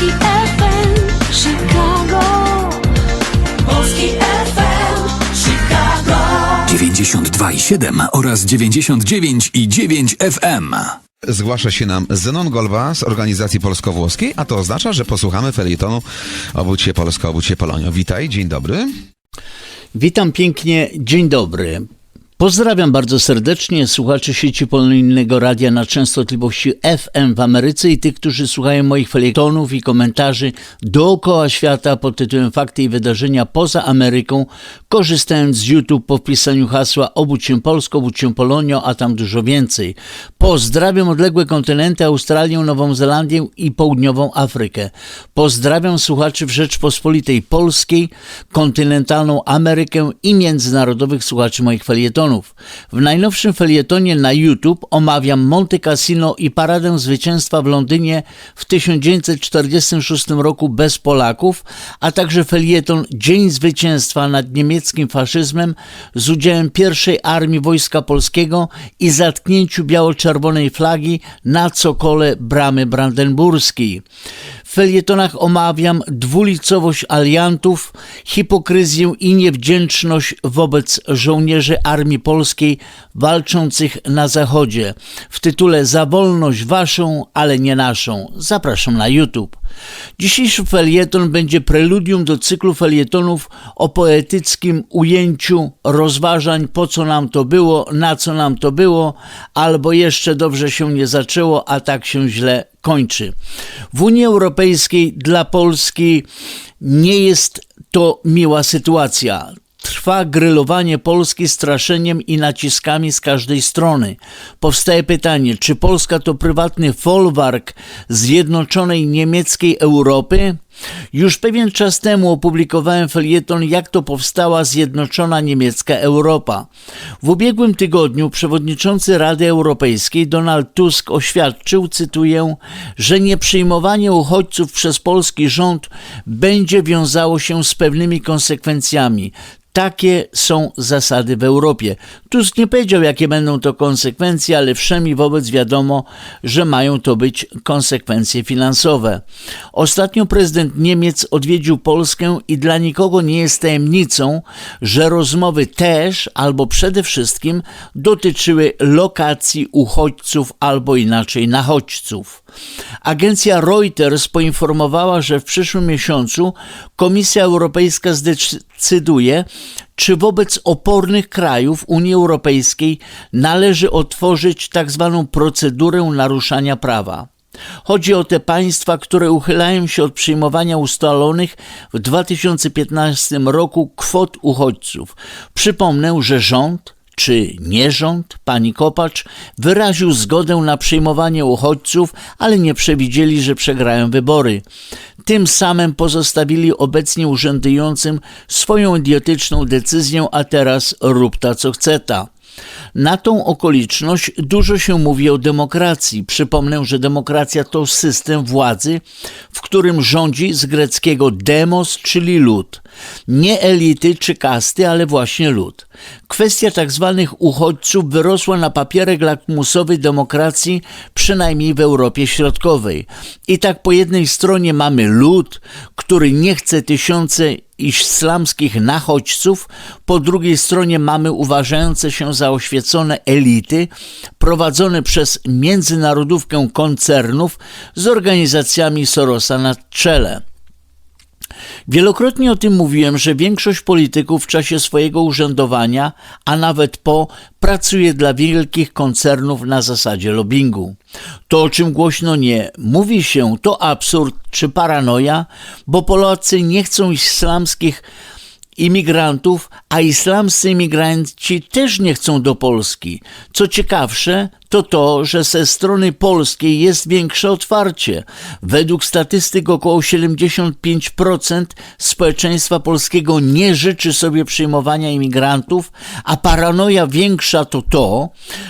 Polski FM Chicago Polski FM Chicago 92,7 oraz 99,9 FM. Zgłasza się nam Zenon Golba z organizacji polsko-włoskiej, a to oznacza, że posłuchamy felietonu Obudź się Polsko, obudź się Polonio. Witaj, dzień dobry. Witam pięknie, dzień dobry. Pozdrawiam bardzo serdecznie słuchaczy sieci polonijnego radia na częstotliwości FM w Ameryce i tych, którzy słuchają moich felietonów i komentarzy dookoła świata pod tytułem Fakty i wydarzenia poza Ameryką, korzystając z YouTube po wpisaniu hasła Obudź się Polsko, obudź się Polonio, a tam dużo więcej. Pozdrawiam odległe kontynenty Australię, Nową Zelandię i Południową Afrykę. Pozdrawiam słuchaczy w Rzeczpospolitej Polskiej, kontynentalną Amerykę i międzynarodowych słuchaczy moich felietonów. W najnowszym felietonie na YouTube omawiam Monte Cassino i paradę zwycięstwa w Londynie w 1946 roku bez Polaków, a także felieton Dzień Zwycięstwa nad niemieckim faszyzmem z udziałem pierwszej Armii Wojska Polskiego i zatknięciu biało-czerwonej flagi na cokole bramy brandenburskiej. W felietonach omawiam dwulicowość aliantów, hipokryzję i niewdzięczność wobec żołnierzy Armii Polskiej walczących na Zachodzie. W tytule Za wolność waszą, ale nie naszą. Zapraszam na YouTube. Dzisiejszy felieton będzie preludium do cyklu felietonów o poetyckim ujęciu rozważań po co nam to było, na co nam to było, albo jeszcze dobrze się nie zaczęło, a tak się źle kończy. W Unii Europejskiej dla Polski nie jest to miła sytuacja. Trwa grylowanie Polski straszeniem i naciskami z każdej strony. Powstaje pytanie, czy Polska to prywatny folwark zjednoczonej niemieckiej Europy? Już pewien czas temu opublikowałem felieton Jak to powstała zjednoczona niemiecka Europa. W ubiegłym tygodniu przewodniczący Rady Europejskiej Donald Tusk oświadczył, cytuję, że nieprzyjmowanie uchodźców przez polski rząd będzie wiązało się z pewnymi konsekwencjami. Takie są zasady w Europie. Tusk nie powiedział, jakie będą to konsekwencje, ale wszemi wobec wiadomo, że mają to być konsekwencje finansowe. Ostatnio prezydent Niemiec odwiedził Polskę i dla nikogo nie jest tajemnicą, że rozmowy też albo przede wszystkim dotyczyły lokacji uchodźców albo inaczej nachodźców. Agencja Reuters poinformowała, że w przyszłym miesiącu Komisja Europejska zdecyduje, czy wobec opornych krajów Unii Europejskiej należy otworzyć tzw. procedurę naruszania prawa. Chodzi o te państwa, które uchylają się od przyjmowania ustalonych w 2015 roku kwot uchodźców. Przypomnę, że rząd czy nie rząd, pani Kopacz, wyraził zgodę na przyjmowanie uchodźców, ale nie przewidzieli, że przegrają wybory. Tym samym pozostawili obecnie urzędującym swoją idiotyczną decyzję, a teraz rób ta co chce ta. Na tą okoliczność dużo się mówi o demokracji. Przypomnę, że demokracja to system władzy, w którym rządzi z greckiego demos, czyli lud. Nie elity czy kasty, ale właśnie lud. Kwestia tzw. Tak uchodźców wyrosła na papierek lakmusowy demokracji, przynajmniej w Europie Środkowej. I tak po jednej stronie mamy lud, który nie chce tysiące islamskich nachodźców, po drugiej stronie mamy uważające się za oświecone elity prowadzone przez międzynarodówkę koncernów z organizacjami Sorosa na czele. Wielokrotnie o tym mówiłem, że większość polityków w czasie swojego urzędowania, a nawet po, pracuje dla wielkich koncernów na zasadzie lobbingu. To, o czym głośno nie mówi się, to absurd czy paranoja, bo Polacy nie chcą islamskich imigrantów, a islamscy imigranci też nie chcą do Polski. Co ciekawsze, to to, że ze strony polskiej jest większe otwarcie. Według statystyk około 75% społeczeństwa polskiego nie życzy sobie przyjmowania imigrantów, a paranoja większa to to,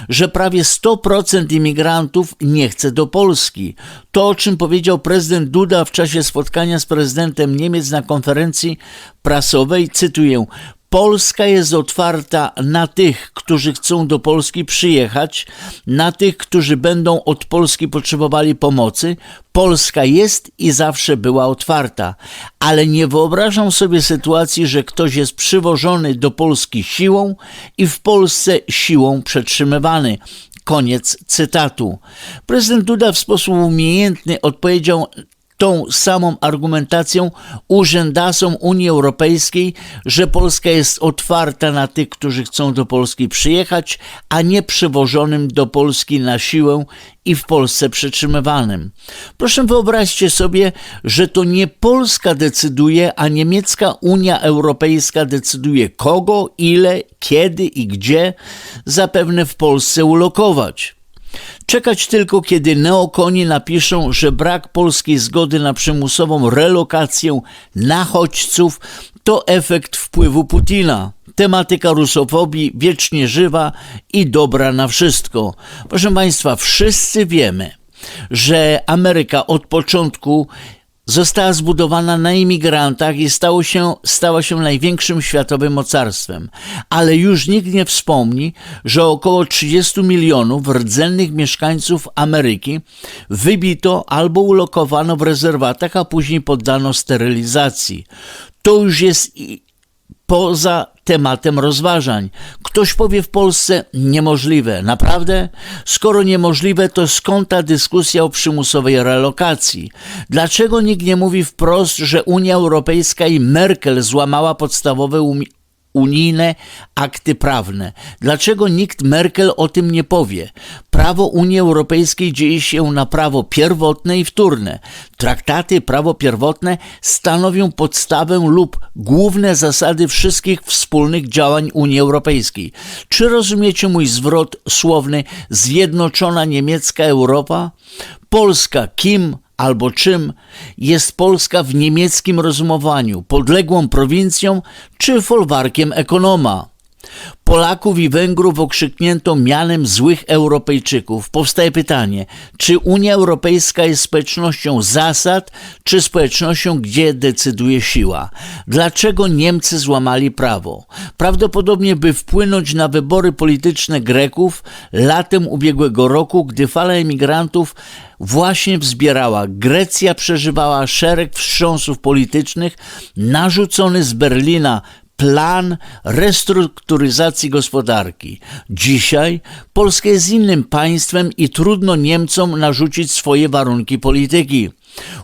że prawie 100% imigrantów nie chce do Polski. To, o czym powiedział prezydent Duda w czasie spotkania z prezydentem Niemiec na konferencji prasowej, cytuję: Polska jest otwarta na tych, którzy chcą do Polski przyjechać, na tych, którzy będą od Polski potrzebowali pomocy. Polska jest i zawsze była otwarta, ale nie wyobrażam sobie sytuacji, że ktoś jest przywożony do Polski siłą i w Polsce siłą przetrzymywany. Koniec cytatu. Prezydent Duda w sposób umiejętny odpowiedział tą samą argumentacją urzędasom Unii Europejskiej, że Polska jest otwarta na tych, którzy chcą do Polski przyjechać, a nie przywożonym do Polski na siłę i w Polsce przetrzymywanym. Proszę wyobraźcie sobie, że to nie Polska decyduje, a niemiecka Unia Europejska decyduje kogo, ile, kiedy i gdzie zapewne w Polsce ulokować. Czekać tylko, kiedy neokoni napiszą, że brak polskiej zgody na przymusową relokację nachodźców to efekt wpływu Putina. Tematyka rusofobii wiecznie żywa i dobra na wszystko. Proszę Państwa, wszyscy wiemy, że Ameryka od początku została zbudowana na imigrantach i stało się, stała się największym światowym mocarstwem. Ale już nikt nie wspomni, że około 30 milionów rdzennych mieszkańców Ameryki wybito albo ulokowano w rezerwatach, a później poddano sterylizacji. To już jest i- poza tematem rozważań. Ktoś powie w Polsce niemożliwe. Naprawdę? Skoro niemożliwe, to skąd ta dyskusja o przymusowej relokacji? Dlaczego nikt nie mówi wprost, że Unia Europejska i Merkel złamała podstawowe unijne akty prawne. Dlaczego nikt Merkel o tym nie powie? Prawo Unii Europejskiej dzieje się na prawo pierwotne i wtórne. Traktaty prawo pierwotne stanowią podstawę lub główne zasady wszystkich wspólnych działań Unii Europejskiej. Czy rozumiecie mój zwrot słowny Zjednoczona Niemiecka Europa? Polska kim albo czym jest Polska w niemieckim rozumowaniu, podległą prowincją czy folwarkiem ekonoma. Polaków i Węgrów okrzyknięto mianem złych Europejczyków. Powstaje pytanie, czy Unia Europejska jest społecznością zasad, czy społecznością, gdzie decyduje siła? Dlaczego Niemcy złamali prawo? Prawdopodobnie, by wpłynąć na wybory polityczne Greków latem ubiegłego roku, gdy fala emigrantów właśnie wzbierała. Grecja przeżywała szereg wstrząsów politycznych narzucony z Berlina plan restrukturyzacji gospodarki. Dzisiaj Polska jest innym państwem i trudno Niemcom narzucić swoje warunki polityki.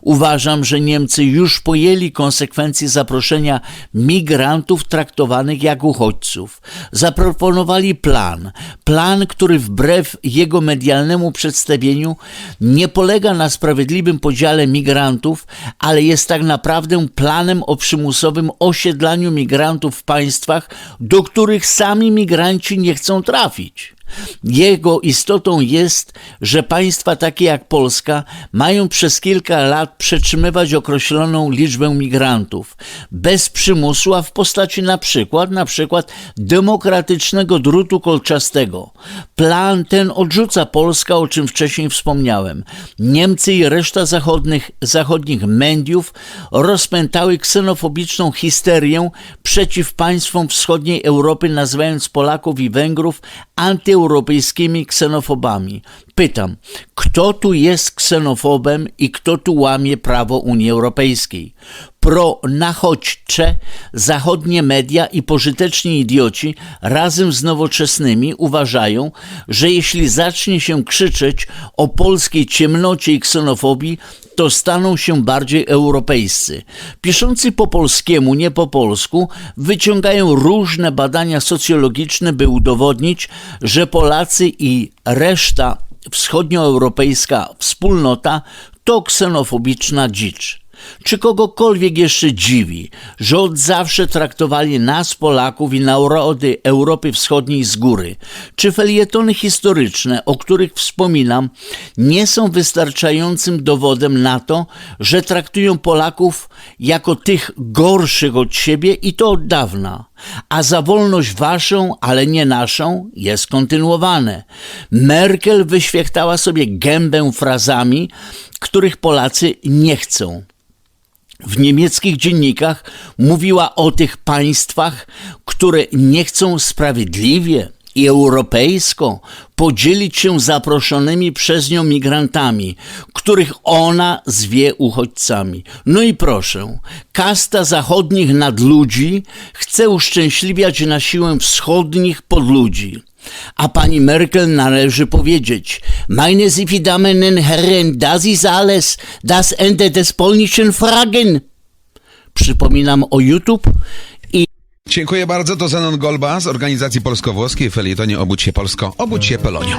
Uważam, że Niemcy już pojęli konsekwencje zaproszenia migrantów traktowanych jak uchodźców. Zaproponowali plan. Plan, który wbrew jego medialnemu przedstawieniu nie polega na sprawiedliwym podziale migrantów, ale jest tak naprawdę planem o przymusowym osiedlaniu migrantów w państwach, do których sami migranci nie chcą trafić. Jego istotą jest, że państwa takie jak Polska mają przez kilka lat przetrzymywać określoną liczbę migrantów bez przymusu, a w postaci na przykład, na przykład demokratycznego drutu kolczastego. Plan ten odrzuca Polska, o czym wcześniej wspomniałem. Niemcy i reszta zachodnich, zachodnich mediów rozpętały ksenofobiczną histerię przeciw państwom wschodniej Europy, nazywając Polaków i Węgrów antyeuropejskimi ksenofobami. Pytam, kto tu jest ksenofobem i kto tu łamie prawo Unii Europejskiej? Pro-nachodźcze zachodnie media i pożyteczni idioci razem z nowoczesnymi uważają, że jeśli zacznie się krzyczeć o polskiej ciemnocie i ksenofobii, to staną się bardziej europejscy. Piszący po polskiemu, nie po polsku, wyciągają różne badania socjologiczne, by udowodnić, że Polacy i reszta wschodnioeuropejska wspólnota to ksenofobiczna dzicz. Czy kogokolwiek jeszcze dziwi, że od zawsze traktowali nas, Polaków i narody Europy Wschodniej z góry? Czy felietony historyczne, o których wspominam, nie są wystarczającym dowodem na to, że traktują Polaków jako tych gorszych od siebie i to od dawna? A za wolność waszą, ale nie naszą, jest kontynuowane. Merkel wyświechtała sobie gębę frazami, których Polacy nie chcą. W niemieckich dziennikach mówiła o tych państwach, które nie chcą sprawiedliwie i europejsko podzielić się zaproszonymi przez nią migrantami, których ona zwie uchodźcami. No i proszę, kasta zachodnich nadludzi chce uszczęśliwiać na siłę wschodnich podludzi. A pani Merkel należy powiedzieć: Meine Sie Damen Herren, das ist alles, das Ende des polnischen Fragen. Przypominam o YouTube i Dziękuję bardzo. To Zenon Golba z organizacji polsko-włoskiej felietonie Obudź się Polsko, Obudź się Polonio.